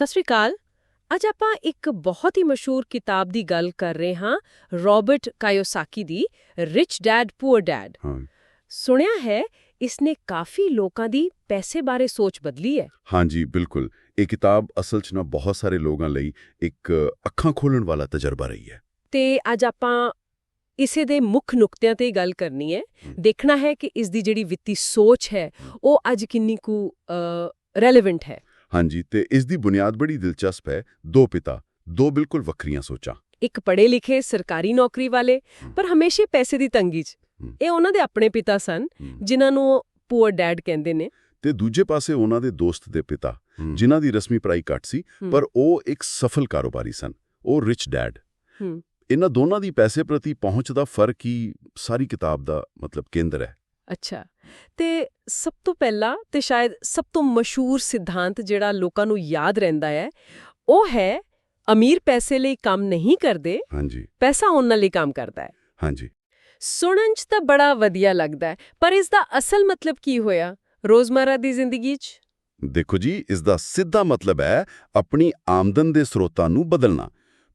ਸਤਿ ਸ਼੍ਰੀ ਅਕਾਲ। ਅੱਜ ਆਪਾਂ ਇੱਕ ਬਹੁਤ ਹੀ ਮਸ਼ਹੂਰ ਕਿਤਾਬ ਦੀ ਗੱਲ ਕਰ ਰਹੇ ਹਾਂ ਰਾਬਰਟ ਕਾਇਓਸਾਕੀ ਦੀ ਰਿਚ ਡੈਡ ਪੂਅਰ ਡੈਡ ਸੁਣਿਆ ਹੈ ਇਸਨੇ ਕਾਫੀ ਲੋਕਾਂ ਦੀ ਪੈਸੇ ਬਾਰੇ ਸੋਚ ਬਦਲੀ ਹੈ। ਹਾਂਜੀ ਬਿਲਕੁਲ। ਇਹ ਕਿਤਾਬ ਅਸਲ 'ਚ ਨਾ ਬਹੁਤ ਸਾਰੇ ਲੋਕਾਂ ਲਈ ਇੱਕ ਅੱਖਾਂ ਖੋਲਣ ਵਾਲਾ ਤਜਰਬਾ ਰਹੀ ਹੈ। ਤੇ ਅੱਜ ਆਪਾਂ ਇਸੇ ਦੇ ਮੁੱਖ ਨੁਕਤਿਆਂ ਤੇ ਗੱਲ ਕਰਨੀ ਹੈ। ਦੇਖਣਾ ਹੈ ਕਿ ਇਸ ਦੀ ਜਿਹੜੀ ਵਿੱਤੀ ਸੋਚ ਹੈ ਉਹ ਅੱਜ ਕਿੰਨੀ ਕੁ ਰੈਲੇਵੈਂਟ ਹੈ। ਹਾਂਜੀ ਤੇ ਇਸ ਦੀ ਬੁਨਿਆਦ ਬੜੀ ਦਿਲਚਸਪ ਹੈ। ਦੋ ਪਿਤਾ ਦੋ ਬਿਲਕੁਲ ਵੱਖਰੀਆਂ ਸੋਚਾਂ। ਇੱਕ ਪੜ੍ਹੇ ਲਿਖੇ ਸਰਕਾਰੀ ਨੌਕਰੀ ਵਾਲੇ। ਪਰ ਹਮੇਸ਼ਾ ਪੈਸੇ ਦੀ ਤੰਗੀ 'ਚ। ਇਹ ਉਹਨਾਂ ਦੇ ਆਪਣੇ ਪਿਤਾ ਸਨ। ਜਿਨ੍ਹਾਂ ਨੂੰ ਪੂਅਰ ਡੈਡ ਕਹਿੰਦੇ ਨੇ। ਤੇ ਦੂਜੇ ਪਾਸੇ ਉਹਨਾਂ ਦੇ ਦੋਸਤ ਦੇ ਪਿਤਾ ਜਿਨ੍ਹਾਂ ਦੀ ਰਸਮੀ ਪੜ੍ਹਾਈ ਘੱਟ ਸੀ ਪਰ ਉਹ ਇੱਕ ਸਫਲ ਕਾਰੋਬਾਰੀ ਸਨ। ਉਹ ਰਿਚ ਡੈਡ। ਇਹਨਾਂ ਦੋਨਾਂ ਦੀ ਪੈਸੇ ਪ੍ਰਤੀ ਪਹੁੰਚ ਦਾ ਫ਼ਰਕ ਹੀ ਸਾਰੀ ਕਿਤਾਬ ਦਾ ਮਤਲਬ ਕੇਂਦਰ ਹੈ। ਅੱਛਾ। ਤੇ ਸਭ ਤੋਂ ਪਹਿਲਾ ਤੇ ਸ਼ਾਇਦ ਸਭ ਤੋਂ ਮਸ਼ਹੂਰ ਸਿਧਾਂਤ ਜਿਹੜਾ ਲੋਕਾਂ ਨੂੰ ਯਾਦ ਰਹਿੰਦਾ ਹੈ ਉਹ ਹੈ ਅਮੀਰ ਪੈਸੇ ਲਈ ਕੰਮ ਨਹੀਂ ਕਰਦੇ ਹਾਂਜੀ। ਪੈਸਾ ਉਹਨਾਂ ਲਈ ਕੰਮ ਕਰਦਾ ਹੈ। ਹਾਂਜੀ। ਸੁਣਨ 'ਚ ਤਾਂ ਬੜਾ ਵਧੀਆ ਲੱਗਦਾ ਹੈ ਪਰ ਇਸ ਦਾ ਅਸਲ ਮਤਲਬ ਕੀ ਹੋਇਆ ਰੋਜ਼ਮਰਾ ਦੀ ਜ਼ਿੰਦਗੀ 'ਚ? ਦੇਖੋ ਜੀ ਇਸ ਦਾ ਸਿੱਧਾ ਮਤਲਬ ਹੈ ਆਪਣੀ ਆਮਦਨ ਦੇ ਸਰੋਤਾਂ ਨੂੰ ਬਦਲਣਾ।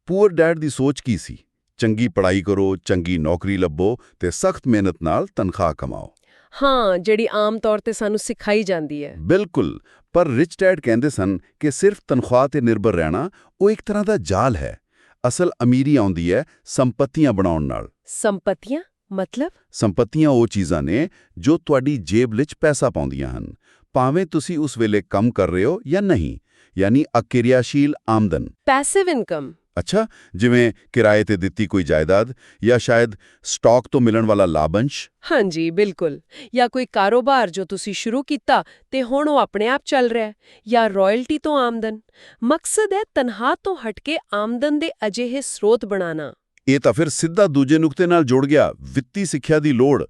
ਪੂਅਰ ਡੈਡ ਦੀ ਸੋਚ ਕੀ ਸੀ? ਚੰਗੀ ਪੜ੍ਹਾਈ ਕਰੋ ਚੰਗੀ ਨੌਕਰੀ ਲੱਭੋ ਤੇ ਸਖਤ ਮਿਹਨਤ ਨਾਲ ਤਨਖਾਹ ਕਮਾਓ। ਹਾਂ ਜਿਹੜੀ ਆਮ ਤੌਰ ਤੇ ਸਾਨੂੰ ਸਿਖਾਈ ਜਾਂਦੀ ਹੈ। ਬਿਲਕੁਲ ਪਰ ਰਿਚ ਡੈਡ ਕਹਿੰਦੇ ਸਨ ਕਿ ਸਿਰਫ ਤਨਖਾਹ ਤੇ ਨਿਰਭਰ ਰਹਿਣਾ ਉਹ ਇੱਕ ਤਰ੍ਹਾਂ ਦਾ ਜਾਲ ਹੈ। ਅਸਲ ਅਮੀਰੀ ਆਉਂਦੀ ਹੈ ਸੰਪਤੀਆਂ ਬਣਾਉਣ ਨਾਲ। ਸੰਪਤੀਆਂ? ਮਤਲਬ? ਸੰਪਤੀਆਂ ਉਹ ਚੀਜ਼ਾਂ ਨੇ ਜੋ ਤੁਹਾਡੀ ਜੇਬ ਵਿੱਚ ਪੈਸਾ ਪਾਉਂਦੀਆਂ ਹਨ। ਭਾਵੇਂ ਤੁਸੀਂ ਉਸ ਵੇਲੇ ਕੰਮ ਕਰ ਰਹੇ ਹੋ ਜਾਂ ਨਹੀਂ ਯਾਨੀ ਅਕਿਰਿਆਸ਼ੀਲ ਆਮਦਨ। ਪੈਸਿਵ ਇਨਕਮ ਅੱਛਾ ਜਿਵੇਂ ਕਿਰਾਏ ਤੇ ਦਿੱਤੀ ਕੋਈ ਜਾਇਦਾਦ ਜਾਂ ਸ਼ਾਇਦ ਸਟਾਕ ਤੋਂ ਮਿਲਣ ਵਾਲਾ ਲਾਭੰਸ਼? ਹਾਂਜੀ ਬਿਲਕੁਲ। ਜਾਂ ਕੋਈ ਕਾਰੋਬਾਰ ਜੋ ਤੁਸੀਂ ਸ਼ੁਰੂ ਕੀਤਾ ਤੇ ਹੁਣ ਉਹ ਆਪਣੇ ਆਪ ਚੱਲ ਰਿਹਾ ਹੈ ਜਾਂ ਰਾਇਲਟੀ ਤੋਂ ਆਮਦਨ। ਮਕਸਦ ਹੈ ਤਨਖਾਹ ਤੋਂ ਹਟ ਕੇ ਆਮਦਨ ਦੇ ਅਜਿਹੇ ਸਰੋਤ ਬਣਾਉਣਾ। ਇਹ ਤਾਂ ਫਿਰ ਸਿੱਧਾ ਦੂਜੇ ਨੁਕਤੇ ਨਾਲ ਜੁੜ ਗਿਆ। ਵਿੱਤੀ ਸਿੱਖਿਆ ਦੀ ਲੋੜ।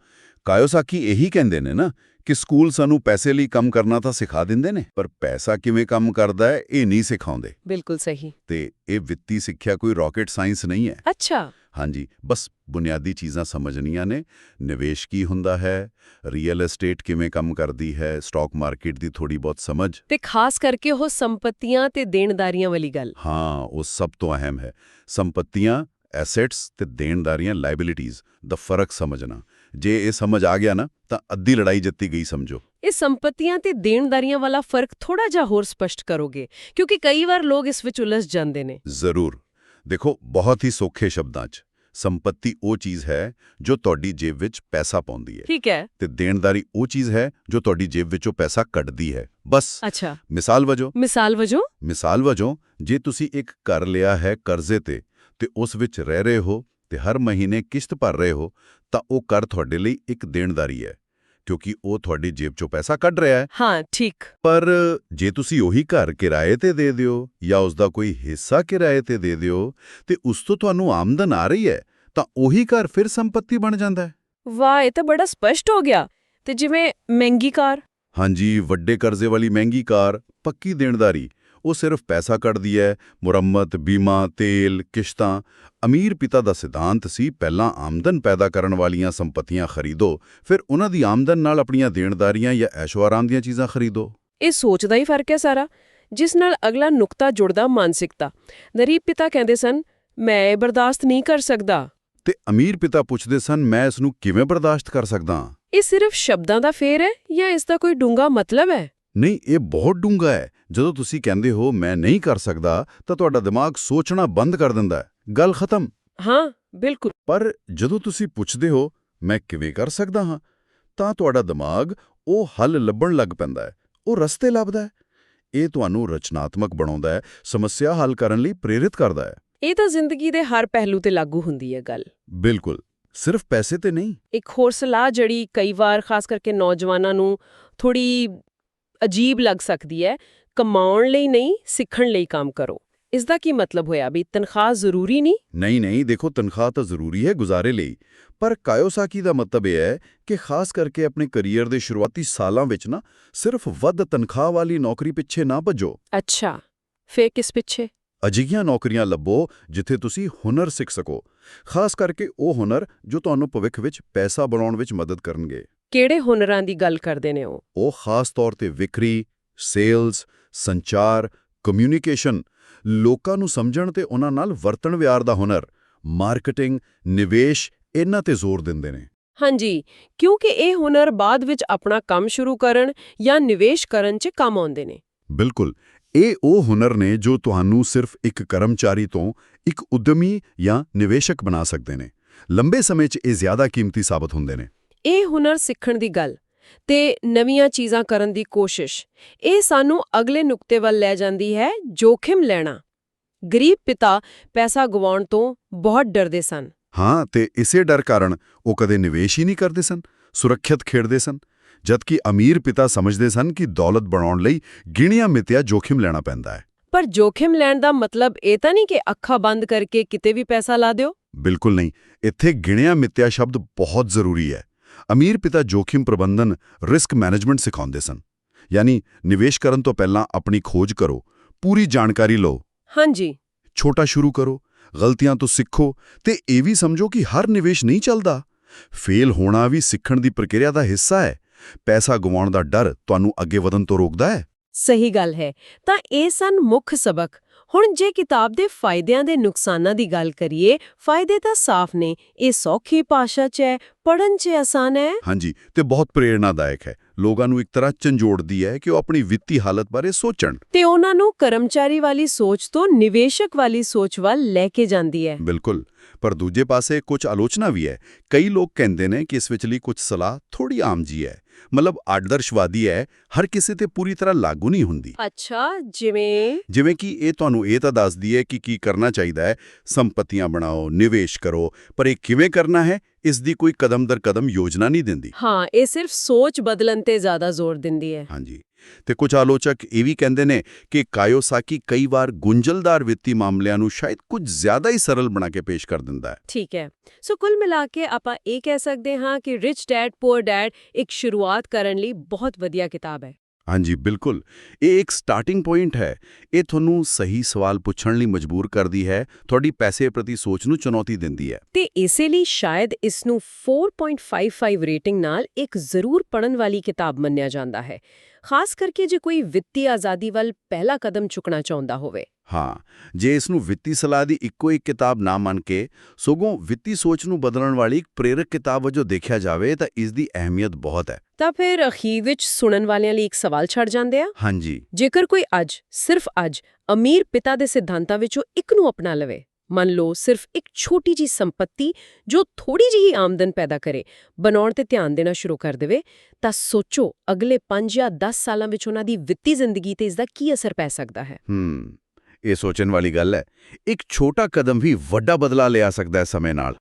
ਕਾਇਓਸਾਕੀ ਇਹੀ ਕਹਿੰਦੇ ਨੇ ਨਾ ਕਿ ਸਕੂਲ ਸਾਨੂੰ ਪੈਸੇ ਲਈ ਕੰਮ ਕਰਨਾ ਤਾਂ ਸਿਖਾ ਦਿੰਦੇ ਨੇ ਪਰ ਪੈਸਾ ਕਿਵੇਂ ਕੰਮ ਕਰਦਾ ਹੈ ਇਹ ਨਹੀਂ ਸਿਖਾਉਂਦੇ। ਬਿਲਕੁਲ ਸਹੀ। ਤੇ ਇਹ ਵਿੱਤੀ ਸਿੱਖਿਆ ਕੋਈ ਰਾਕਟ ਸਾਇੰਸ ਨਹੀਂ ਹੈ। ਅੱਛਾ। ਹਾਂਜੀ ਬਸ ਬੁਨਿਆਦੀ ਚੀਜ਼ਾਂ ਸਮਝਣੀਆਂ ਨੇ ਨਿਵੇਸ਼ ਕੀ ਹੁੰਦਾ ਹੈ ਰੀਅਲ ਏਸਟੇਟ ਕਿਵੇਂ ਕੰਮ ਕਰਦੀ ਹੈ ਸਟਾਕ ਮਾਰਕੀਟ ਦੀ ਥੋੜੀ ਬਹੁਤ ਸਮਝ। ਤੇ ਖਾਸ ਕਰਕੇ ਉਹ ਸੰਪਤੀਆਂ ਤੇ ਦੇਣਦਾਰੀਆਂ ਵਾਲੀ ਗੱਲ। ਹਾਂ ਉਹ ਸਭ ਤੋਂ ਅਹਿਮ ਹੈ। ਸੰਪਤੀਆਂ ਐਸੈਟਸ ਤੇ ਦੇਣਦਾਰੀਆਂ ਲਾਇਬਿਲਿਟੀਜ਼ ਦਾ ਫ਼ਰਕ ਸਮਝਣਾ। ਜੇ ਇਹ ਸਮਝ ਆ ਗਿਆ ਨਾ ਤਾਂ ਅੱਧੀ ਲੜਾਈ ਜਿੱਤੀ ਗਈ ਸਮਝੋ। ਇਹ ਸੰਪਤੀਆਂ ਤੇ ਦੇਣਦਾਰੀਆਂ ਵਾਲਾ ਫ਼ਰਕ ਥੋੜਾ ਜਿਹਾ ਹੋਰ ਸਪਸ਼ਟ ਕਰੋਗੇ ਕਿਉਂਕਿ ਕਈ ਵਾਰ ਲੋਕ ਇਸ ਵਿੱਚ ਉਲਝ ਜਾਂਦੇ ਨੇ। ਜ਼ਰੂਰ। ਦੇਖੋ ਬਹੁਤ ਹੀ ਸੌਖੇ ਸ਼ਬਦਾਂ 'ਚ ਸੰਪਤੀ ਉਹ ਚੀਜ਼ ਹੈ ਜੋ ਤੁਹਾਡੀ ਜੇਬ ਵਿੱਚ ਪੈਸਾ ਪਾਉਂਦੀ ਹੈ। ਠੀਕ ਹੈ। ਤੇ ਦੇਣਦਾਰੀ ਉਹ ਚੀਜ਼ ਹੈ ਜੋ ਤੁਹਾਡੀ ਜੇਬ ਵਿੱਚੋਂ ਪੈਸਾ ਕੱਢਦੀ ਹੈ। ਬਸ। ਅੱਛਾ। ਮਿਸਾਲ ਵਜੋਂ। ਮਿਸਾਲ ਵਜੋਂ? ਮਿਸਾਲ ਵਜੋਂ ਜੇ ਤੁਸੀਂ ਇੱਕ ਘਰ ਲਿਆ ਹੈ ਕਰਜ਼ੇ ਤੇ ਤੇ ਉਸ ਵਿੱਚ ਰਹਿ ਰਹੇ ਹੋ ਤੇ ਹਰ ਮਹੀਨੇ ਕਿਸ਼ਤ ਭਰ ਰਹੇ ਹੋ ਤਾਂ ਉਹ ਕਰ ਤੁਹਾਡੇ ਲਈ ਇੱਕ ਦੇਣਦਾਰੀ ਹੈ ਕਿਉਂਕਿ ਉਹ ਤੁਹਾਡੀ ਜੇਬ ਚੋਂ ਪੈਸਾ ਕੱਢ ਰਿਹਾ ਹੈ। ਹਾਂ ਠੀਕ। ਪਰ ਜੇ ਤੁਸੀਂ ਉਹੀ ਘਰ ਕਿਰਾਏ ਤੇ ਦੇ ਦਿਓ ਜਾਂ ਉਸ ਦਾ ਕੋਈ ਹਿੱਸਾ ਕਿਰਾਏ ਤੇ ਦੇ ਦਿਓ ਤੇ ਉਸ ਤੋਂ ਤੁਹਾਨੂੰ ਆਮਦਨ ਆ ਰਹੀ ਹੈ ਤਾਂ ਉਹੀ ਘਰ ਫਿਰ ਸੰਪਤੀ ਬਣ ਜਾਂਦਾ ਹੈ। ਵਾਹ ਇਹ ਤਾਂ ਬੜਾ ਸਪਸ਼ਟ ਹੋ ਗਿਆ। ਤੇ ਜਿਵੇਂ ਮਹਿੰਗੀ ਕਾਰ? ਹਾਂਜੀ ਵੱਡੇ ਕਰਜ਼ੇ ਵਾਲੀ ਮਹਿੰਗੀ ਕਾਰ ਪੱਕੀ ਦੇਣਦਾਰੀ। ਉਹ ਸਿਰਫ ਪੈਸਾ ਕੱਢਦੀ ਹੈ ਮੁਰੰਮਤ ਬੀਮਾ ਤੇਲ ਕਿਸ਼ਤਾਂ। ਅਮੀਰ ਪਿਤਾ ਦਾ ਸਿਧਾਂਤ ਸੀ ਪਹਿਲਾਂ ਆਮਦਨ ਪੈਦਾ ਕਰਨ ਵਾਲੀਆਂ ਸੰਪਤੀਆਂ ਖਰੀਦੋ ਫਿਰ ਉਹਨਾਂ ਦੀ ਆਮਦਨ ਨਾਲ ਆਪਣੀਆਂ ਦੇਣਦਾਰੀਆਂ ਜਾਂ ਐਸ਼ੋ-ਆਰਾਮ ਦੀਆਂ ਚੀਜ਼ਾਂ ਖਰੀਦੋ। ਇਹ ਸੋਚ ਦਾ ਹੀ ਫ਼ਰਕ ਹੈ ਸਾਰਾ ਜਿਸ ਨਾਲ ਅਗਲਾ ਨੁਕਤਾ ਜੁੜਦਾ ਮਾਨਸਿਕਤਾ। ਗਰੀਬ ਪਿਤਾ ਕਹਿੰਦੇ ਸਨ ਮੈਂ ਇਹ ਬਰਦਾਸ਼ਤ ਨਹੀਂ ਕਰ ਸਕਦਾ। ਤੇ ਅਮੀਰ ਪਿਤਾ ਪੁੱਛਦੇ ਸਨ ਮੈਂ ਇਸ ਨੂੰ ਕਿਵੇਂ ਬਰਦਾਸ਼ਤ ਕਰ ਸਕਦਾ? ਇਹ ਸਿਰਫ ਸ਼ਬਦਾਂ ਦਾ ਫੇਰ ਹੈ ਜਾਂ ਇਸ ਦਾ ਕੋਈ ਡੂੰਘਾ ਮਤਲਬ ਹੈ ਨਹੀਂ ਇਹ ਬਹੁਤ ਡੂੰਘਾ ਹੈ ਜਦੋਂ ਤੁਸੀਂ ਕਹਿੰਦੇ ਹੋ ਮੈਂ ਨਹੀਂ ਕਰ ਸਕਦਾ ਤਾਂ ਤੁਹਾਡਾ ਦਿਮਾਗ ਸੋਚਣਾ ਬੰਦ ਕਰ ਦਿੰਦਾ ਹੈ। ਗੱਲ ਖਤਮ। ਹਾਂ ਬਿਲਕੁਲ। ਪਰ ਜਦੋਂ ਤੁਸੀਂ ਪੁੱਛਦੇ ਹੋ ਮੈਂ ਕਿਵੇਂ ਕਰ ਸਕਦਾ ਹਾਂ ਤਾਂ ਤੁਹਾਡਾ ਦਿਮਾਗ ਉਹ ਹੱਲ ਲੱਭਣ ਲੱਗ ਪੈਂਦਾ ਹੈ। ਉਹ ਰਸਤੇ ਲੱਭਦਾ ਹੈ। ਇਹ ਤੁਹਾਨੂੰ ਰਚਨਾਤਮਕ ਬਣਾਉਂਦਾ ਹੈ ਸਮੱਸਿਆ ਹੱਲ ਕਰਨ ਲਈ ਪ੍ਰੇਰਿਤ ਕਰਦਾ ਹੈ। ਇਹ ਤਾਂ ਜ਼ਿੰਦਗੀ ਦੇ ਹਰ ਪਹਿਲੂ ਤੇ ਲਾਗੂ ਹੁੰਦੀ ਹੈ ਗੱਲ। ਬਿਲਕੁਲ। ਸਿਰਫ ਪੈਸੇ ਤੇ ਨਹੀਂ। ਇੱਕ ਹੋਰ ਸਲਾਹ ਜਿਹੜੀ ਕਈ ਵਾਰ ਖਾਸ ਕਰਕੇ ਨੌਜਵਾਨਾਂ ਨੂੰ ਥੋੜੀ ਅਜੀਬ ਲੱਗ ਸਕਦੀ ਹੈ ਕਮਾਉਣ ਲਈ ਨਹੀਂ ਸਿੱਖਣ ਲਈ ਕੰਮ ਕਰੋ। ਇਸ ਦਾ ਕੀ ਮਤਲਬ ਹੋਇਆ ਵੀ ਤਨਖਾਹ ਜ਼ਰੂਰੀ ਨਹੀਂ? ਨਹੀਂ ਨਹੀਂ ਦੇਖੋ ਤਨਖਾਹ ਤਾਂ ਜ਼ਰੂਰੀ ਹੈ ਗੁਜ਼ਾਰੇ ਲਈ ਪਰ ਕਾਇਓਸਾਕੀ ਦਾ ਮਤਲਬ ਇਹ ਹੈ ਕਿ ਖਾਸ ਕਰਕੇ ਆਪਣੇ ਕੈਰੀਅਰ ਦੇ ਸ਼ੁਰੂਆਤੀ ਸਾਲਾਂ ਵਿੱਚ ਨਾ ਸਿਰਫ ਵੱਧ ਤਨਖਾਹ ਵਾਲੀ ਨੌਕਰੀ ਪਿੱਛੇ ਨਾ ਭੱਜੋ। ਅੱਛਾ ਫੇਰ ਕਿਸ ਪਿੱਛੇ? ਅਜਿਹੀਆਂ ਨੌਕਰੀਆਂ ਲੱਭੋ ਜਿੱਥੇ ਤੁਸੀਂ ਹੁਨਰ ਸਿੱਖ ਸਕੋ ਖਾਸ ਕਰਕੇ ਉਹ ਹੁਨਰ ਜੋ ਤੁਹਾਨੂੰ ਭਵਿੱਖ ਵਿੱਚ ਪੈਸਾ ਬਣਾਉਣ ਵਿੱਚ ਮਦਦ ਕਰਨਗੇ। ਕਿਹੜੇ ਹੁਨਰਾਂ ਦੀ ਗੱਲ ਕਰਦੇ ਨੇ ਉਹ? ਉਹ ਖਾਸ ਤੌਰ ਤੇ ਵਿਕਰੀ ਸੇਲਸ ਸੰਚਾਰ ਕਮਿਊਨੀਕੇਸ਼ਨ ਲੋਕਾਂ ਨੂੰ ਸਮਝਣ ਤੇ ਉਹਨਾਂ ਨਾਲ ਵਰਤਣ ਵਿਹਾਰ ਦਾ ਹੁਨਰ ਮਾਰਕੀਟਿੰਗ ਨਿਵੇਸ਼ ਇਹਨਾਂ ਤੇ ਜ਼ੋਰ ਦਿੰਦੇ ਨੇ। ਹਾਂਜੀ ਕਿਉਂਕਿ ਇਹ ਹੁਨਰ ਬਾਅਦ ਵਿੱਚ ਆਪਣਾ ਕੰਮ ਸ਼ੁਰੂ ਕਰਨ ਜਾਂ ਨਿਵੇਸ਼ ਕਰਨ 'ਚ ਕੰਮ ਆਉਂਦੇ ਨੇ। ਬਿਲਕੁਲ ਇਹ ਉਹ ਹੁਨਰ ਨੇ ਜੋ ਤੁਹਾਨੂੰ ਸਿਰਫ ਇੱਕ ਕਰਮਚਾਰੀ ਤੋਂ ਇੱਕ ਉਦਮੀ ਜਾਂ ਨਿਵੇਸ਼ਕ ਬਣਾ ਸਕਦੇ ਨੇ। ਲੰਬੇ ਸਮੇਂ 'ਚ ਇਹ ਜ਼ਿਆਦਾ ਕੀਮਤੀ ਸਾਬਤ ਹੁੰਦੇ ਨੇ। ਇਹ ਹੁਨਰ ਸਿੱਖਣ ਦੀ ਗੱਲ। ਤੇ ਨਵੀਆਂ ਚੀਜ਼ਾਂ ਕਰਨ ਦੀ ਕੋਸ਼ਿਸ਼। ਇਹ ਸਾਨੂੰ ਅਗਲੇ ਨੁਕਤੇ ਵੱਲ ਲੈ ਜਾਂਦੀ ਹੈ ਜੋਖਿਮ ਲੈਣਾ। ਗਰੀਬ ਪਿਤਾ ਪੈਸਾ ਗਵਾਉਣ ਤੋਂ ਬਹੁਤ ਡਰਦੇ ਸਨ। ਹਾਂ ਤੇ ਇਸੇ ਡਰ ਕਾਰਨ ਉਹ ਕਦੇ ਨਿਵੇਸ਼ ਹੀ ਨਹੀਂ ਕਰਦੇ ਸਨ ਸੁਰੱਖਿਅਤ ਖੇਡਦੇ ਸਨ ਜਦਕਿ ਅਮੀਰ ਪਿਤਾ ਸਮਝਦੇ ਸਨ ਕਿ ਦੌਲਤ ਬਣਾਉਣ ਲਈ ਗਿਣੀਆਂ ਮਿਤਿਆ ਜੋਖਿਮ ਲੈਣਾ ਪੈਂਦਾ ਹੈ। ਪਰ ਜੋਖਿਮ ਲੈਣ ਦਾ ਮਤਲਬ ਇਹ ਤਾਂ ਨਹੀਂ ਕਿ ਅੱਖਾਂ ਬੰਦ ਕਰਕੇ ਕਿਤੇ ਵੀ ਪੈਸਾ ਲਾ ਦਿਓ? ਬਿਲਕੁਲ ਨਹੀਂ। ਇੱਥੇ ਗਿਣਿਆ ਮਿਤਿਆ ਸ਼ਬਦ ਬਹੁਤ ਜ਼ਰੂਰੀ ਹੈ। ਅਮੀਰ ਪਿਤਾ ਜੋਖਿਮ ਪ੍ਰਬੰਧਨ ਰਿਸਕ ਮੈਨੇਜਮੈਂਟ ਸਿਖਾਉਂਦੇ ਸਨ। ਯਾਨੀ ਨਿਵੇਸ਼ ਕਰਨ ਤੋਂ ਪਹਿਲਾਂ ਆਪਣੀ ਖੋਜ ਕਰੋ ਪੂਰੀ ਜਾਣਕਾਰੀ ਲਓ। ਹਾਂਜੀ। ਛੋਟਾ ਸ਼ੁਰੂ ਕਰੋ ਗਲਤੀਆਂ ਤੋਂ ਸਿੱਖੋ ਤੇ ਇਹ ਵੀ ਸਮਝੋ ਕਿ ਹਰ ਨਿਵੇਸ਼ ਨਹੀਂ ਚੱਲਦਾ। ਫੇਲ ਹੋਣਾ ਵੀ ਸਿੱਖਣ ਦੀ ਪ੍ਰਕਿਰਿਆ ਦਾ ਹਿੱਸਾ ਹੈ। ਪੈਸਾ ਗਵਾਉਣ ਦਾ ਡਰ ਤੁਹਾਨੂੰ ਅੱਗੇ ਵਧਣ ਤੋਂ ਰੋਕਦਾ ਹੈ। ਸਹੀ ਗੱਲ ਹੈ। ਤਾਂ ਇਹ ਸਨ ਮੁੱਖ ਸਬਕ। ਹੁਣ ਜੇ ਕਿਤਾਬ ਦੇ ਫਾਇਦਿਆਂ ਦੇ ਨੁਕਸਾਨਾਂ ਦੀ ਗੱਲ ਕਰੀਏ ਫਾਇਦੇ ਤਾਂ ਸਾਫ਼ ਨੇ ਇਹ ਸੌਖੀ ਭਾਸ਼ਾ 'ਚ ਹੈ ਪੜਨ 'ਚ ਆਸਾਨ ਹੈ। ਹਾਂਜੀ ਤੇ ਬਹੁਤ ਪ੍ਰੇਰਣਾਦਾਇਕ ਹੈ। ਲੋਕਾਂ ਨੂੰ ਇੱਕ ਤਰ੍ਹਾਂ ਝੰਜੋੜਦੀ ਹੈ ਕਿ ਉਹ ਆਪਣੀ ਵਿੱਤੀ ਹਾਲਤ ਬਾਰੇ ਸੋਚਣ। ਤੇ ਉਹਨਾਂ ਨੂੰ ਕਰਮਚਾਰੀ ਵਾਲੀ ਸੋਚ ਤੋਂ ਨਿਵੇਸ਼ਕ ਵਾਲੀ ਸੋਚ ਵੱਲ ਲੈ ਕੇ ਜਾਂਦੀ ਹੈ। ਬਿਲਕੁਲ ਪਰ ਦੂਜੇ ਪਾਸੇ ਕੁਝ ਆਲੋਚਨਾ ਵੀ ਹੈ। ਕਈ ਲੋਕ ਕਹਿੰਦੇ ਨੇ ਕਿ ਇਸ ਵਿਚਲੀ ਕੁਝ ਸਲਾਹ ਥੋੜੀ ਆਮ ਜੀ ਹੈ। ਮਤਲਬ ਆਦਰਸ਼ਵਾਦੀ ਹੈ ਹਰ ਕਿਸੇ ਤੇ ਪੂਰੀ ਤਰ੍ਹਾਂ ਲਾਗੂ ਨਹੀਂ ਹੁੰਦੀ। ਅੱਛਾ ਜਿਵੇਂ? ਜਿਵੇਂ ਕਿ ਇਹ ਤੁਹਾਨੂੰ ਇਹ ਤਾਂ ਦੱਸਦੀ ਹੈ ਕਿ ਕੀ ਕਰਨਾ ਚਾਹੀਦਾ ਹੈ। ਸੰਪਤੀਆਂ ਬਣਾਓ ਨਿਵੇਸ਼ ਕਰੋ ਪਰ ਇਹ ਕਿਵੇਂ ਕਰਨਾ ਹੈ? ਇਸ ਦੀ ਕੋਈ ਕਦਮ ਦਰ ਕਦਮ ਯੋਜਨਾ ਨਹੀਂ ਦਿੰਦੀ। ਹਾਂ ਇਹ ਸਿਰਫ ਸੋਚ ਬਦਲਣ ਤੇ ਜ਼ਿਆਦਾ ਜ਼ੋਰ ਦਿੰਦੀ ਹੈ। ਹਾਂਜੀ। ਤੇ ਕੁਝ ਆਲੋਚਕ ਇਹ ਵੀ ਕਹਿੰਦੇ ਨੇ ਕਿ ਕਾਇਓਸਾਕੀ ਕਈ ਵਾਰ ਗੁੰਝਲਦਾਰ ਵਿੱਤੀ ਮਾਮਲਿਆਂ ਨੂੰ ਸ਼ਾਇਦ ਕੁਝ ਜ਼ਿਆਦਾ ਹੀ ਸਰਲ ਬਣਾ ਕੇ ਪੇਸ਼ ਕਰ ਦਿੰਦਾ ਹੈ। ਠੀਕ ਹੈ। ਸੋ ਕੁੱਲ ਮਿਲਾ ਕੇ ਆਪਾਂ ਇਹ ਕਹਿ ਸਕਦੇ ਹਾਂ ਕਿ ਰਿਚ ਡੈਡ ਪੂਅਰ ਡੈਡ ਇੱਕ ਸ਼ੁਰੂਆਤ ਕਰਨ ਲਈ ਬਹੁਤ ਵਧੀਆ ਕਿਤਾਬ ਹੈ। ਹਾਂਜੀ, ਬਿਲਕੁਲ। ਇਹ ਇੱਕ ਸਟਾਰਟਿੰਗ ਪੁਆਇੰਟ ਹੈ। ਇਹ ਤੁਹਾਨੂੰ ਸਹੀ ਸਵਾਲ ਪੁੱਛਣ ਲਈ ਮਜਬੂਰ ਕਰਦੀ ਹੈ, ਤੁਹਾਡੀ ਪੈਸੇ ਪ੍ਰਤੀ ਸੋਚ ਨੂੰ ਚੁਣੌਤੀ ਦਿੰਦੀ ਹੈ। ਤੇ ਇਸੇ ਲਈ ਸ਼ਾਇਦ ਇਸ ਨੂੰ 4.55 ਰੇਟਿੰਗ ਨਾਲ ਇੱਕ ਜ਼ਰੂਰ ਪੜਨ ਵਾਲੀ ਕਿਤਾਬ ਮੰਨਿਆ ਜਾਂਦਾ ਹੈ। ਖਾਸ ਕਰਕੇ ਜੇ ਕੋਈ ਵਿੱਤੀ ਆਜ਼ਾਦੀ ਵੱਲ ਪਹਿਲਾ ਕਦਮ ਚੁੱਕਣਾ ਚਾਹੁੰਦਾ ਹੋਵੇ। ਹਾਂ ਜੇ ਇਸ ਨੂੰ ਵਿੱਤੀ ਸਲਾਹ ਦੀ ਇੱਕੋ ਇੱਕ ਕਿਤਾਬ ਨਾ ਮੰਨ ਕੇ ਸਗੋਂ ਵਿੱਤੀ ਸੋਚ ਨੂੰ ਬਦਲਣ ਵਾਲੀ ਇੱਕ ਪ੍ਰੇਰਕ ਕਿਤਾਬ ਵਜੋਂ ਦੇਖਿਆ ਜਾਵੇ ਤਾਂ ਇਸ ਦੀ ਅਹਿਮੀਅਤ ਬਹੁਤ ਹੈ। ਤਾਂ ਫਿਰ ਅਖੀਰ ਵਿੱਚ ਸੁਣਨ ਵਾਲਿਆਂ ਲਈ ਇੱਕ ਸਵਾਲ ਛੱਡ ਜਾਂਦੇ ਆ। ਹਾਂਜੀ। ਜੇਕਰ ਕੋਈ ਅੱਜ ਸਿਰਫ ਅੱਜ ਅਮੀਰ ਪਿਤਾ ਦੇ ਸਿਧਾਂਤਾਂ ਵਿੱਚੋਂ ਇੱਕ ਨੂੰ ਅਪਣਾ ਲਵੇ ਮੰਨ ਲਓ ਸਿਰਫ ਇੱਕ ਛੋਟੀ ਜੀ ਸੰਪਤੀ ਜੋ ਥੋੜੀ ਜਿਹੀ ਆਮਦਨ ਪੈਦਾ ਕਰੇ ਬਣਾਉਣ ਤੇ ਧਿਆਨ ਦੇਣਾ ਸ਼ੁਰੂ ਕਰ ਦੇਵੇ ਤਾਂ ਸੋਚੋ ਅਗਲੇ 5 ਜਾਂ 10 ਸਾਲਾਂ ਵਿੱਚ ਉਹਨਾਂ ਦੀ ਵਿੱਤੀ ਜ਼ਿੰਦਗੀ ਤੇ ਇਸ ਦਾ ਕੀ ਅਸਰ ਪੈ ਸਕਦਾ ਹੈ। ਹੂੰ। ਇਹ ਸੋਚਣ ਵਾਲੀ ਗੱਲ ਹੈ, ਇੱਕ ਛੋਟਾ ਕਦਮ ਵੀ ਵੱਡਾ ਬਦਲਾ ਲਿਆ ਸਕਦਾ ਹੈ ਸਮੇਂ ਨਾਲ।